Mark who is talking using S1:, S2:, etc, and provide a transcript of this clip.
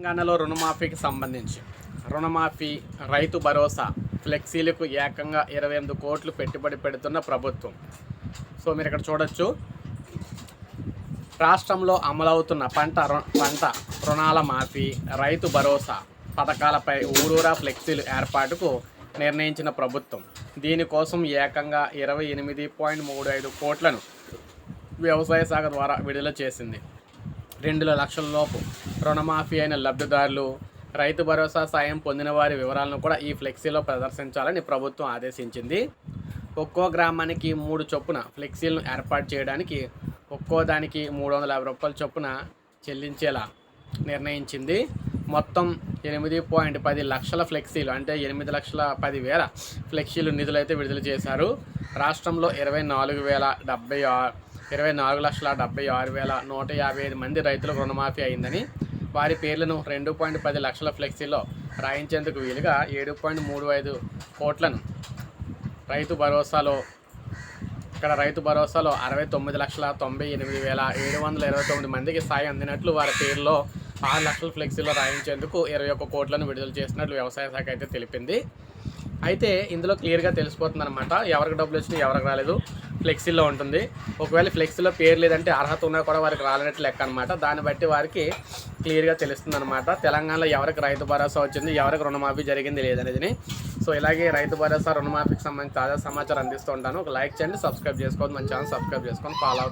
S1: తెలంగాణలో రుణమాఫీకి సంబంధించి. రుణమాఫీ రైతు భరోసా ఫ్లెక్సీలకు ఏకంగా ఇరవై ఎనిమిది కోట్లు పెట్టుబడి పెడుతున్న ప్రభుత్వం. సో మీరు ఇక్కడ చూడొచ్చు. రాష్ట్రంలో అమలవుతున్న పంట రు- పంట రుణాల మాఫీ రైతు భరోసా పథకాలపై ఊరూరా ఫ్లెక్సీలు ఏర్పాటుకు నిర్ణయించిన ప్రభుత్వం. దీనికోసం ఏకంగా ఇరవై ఎనిమిది పాయింట్ మూడు ఐదు కోట్లను వ్యవసాయ శాఖ ద్వారా విడుదల చేసింది. రెండు లక్షల లోపు రుణమాఫీ అయిన లబ్ధిదారులు రైతు భరోసా సాయం పొందిన వారి వివరాలను కూడా ఈ ఫ్లెక్సీలో ప్రదర్శించాలని ప్రభుత్వం ఆదేశించింది. ఒక్కో గ్రామానికి మూడు చొప్పున ఫ్లెక్సీలను ఏర్పాటు చేయడానికి ఒక్కో దానికి మూడు వందల యాభై రూపాయల చొప్పున చెల్లించేలా నిర్ణయించింది. మొత్తం ఎనిమిది పాయింట్ పది లక్షల ఫ్లెక్సీలు అంటే ఎనిమిది లక్షల పది వేల ఫ్లెక్సీలు నిధులైతే విడుదల చేశారు. రాష్ట్రంలో ఇరవై నాలుగు వేల డెబ్బై ఆరు ఇరవై నాలుగు లక్షల డెబ్బై ఆరు వేల నూట యాభై ఐదు మంది రైతులకు రుణమాఫీ అయిందని వారి పేర్లను రెండు పాయింట్ పది లక్షల ఫ్లెక్సీలో రాయించేందుకు వీలుగా ఏడు పాయింట్ మూడు ఐదు కోట్లను రైతు భరోసాలో ఇక్కడ రైతు భరోసాలో అరవై తొమ్మిది లక్షల తొంభై ఎనిమిది వేల ఏడు వందల ఇరవై తొమ్మిది మందికి సాయం అందినట్లు వారి పేరులో ఆరు లక్షల ఫ్లెక్సీలో రాయించేందుకు ఇరవై ఒక్క కోట్లను విడుదల చేసినట్లు వ్యవసాయ శాఖ అయితే తెలిపింది. అయితే ఇందులో క్లియర్గా తెలిసిపోతుంది అనమాట ఎవరికి డబ్బులు వచ్చినాయి ఎవరికి రాలేదు. ఫ్లెక్సీలో ఉంటుంది. ఒకవేళ ఫ్లెక్సీలో పేరు లేదంటే అర్హత ఉన్నా కూడా వారికి రాలేనట్లు లెక్క అనమాట దాన్ని బట్టి వారికి క్లియర్గా తెలుస్తుంది అనమాట తెలంగాణలో ఎవరికి రైతు భరోసా వచ్చింది ఎవరికి రుణమాఫీ జరిగింది లేదనేది సో ఇలాగే రైతు భరోసా రుణమాఫీకి సంబంధించి తాజా సమాచారం అందిస్తూ ఉంటాను. ఒక లైక్ చేయండి సబ్స్క్రైబ్ చేసుకోవద్దు. మన ఛానల్ సబ్స్క్రైబ్ చేసుకొని ఫాలో అవుతుంది